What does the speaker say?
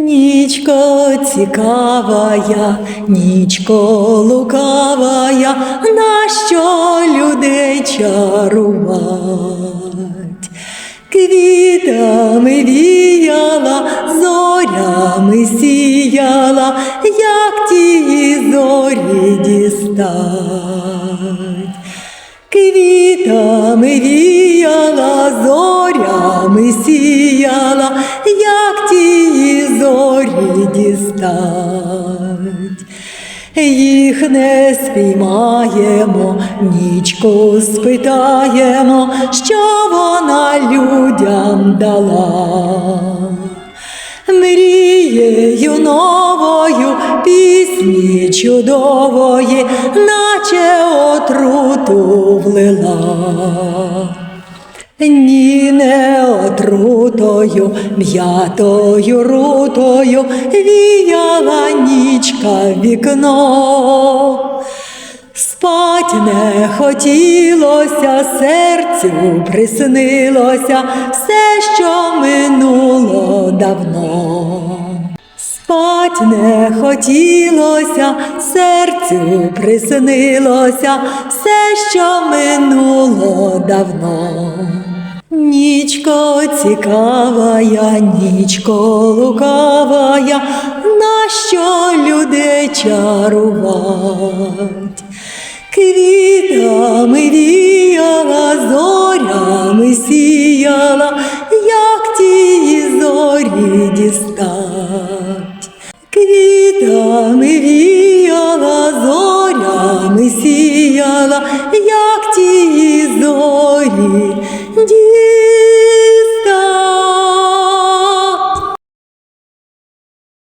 Нічко цікавая, нічко лукавая, нащо людей чарувать? Квітами віяла, зорями сіяла, як ті зорі дістать. Квітами віяла, зорями сіяла, дістать. Їх не спіймаємо, нічку спитаємо, що вона людям дала. Мрією новою пісні чудової, наче отруту влила. Ні, не отрутою, м'ятою рутою віяла нічка вікно. Спать не хотілося, серцю приснилося все, що минуло давно. Спать не хотілося, серцю приснилося все, що минуло давно. Нічко цікавая, нічко лукавая, нащо люди чарувать? Квітами віяла, зорями сіяла, як тії зорі дістать. Квітами віяла,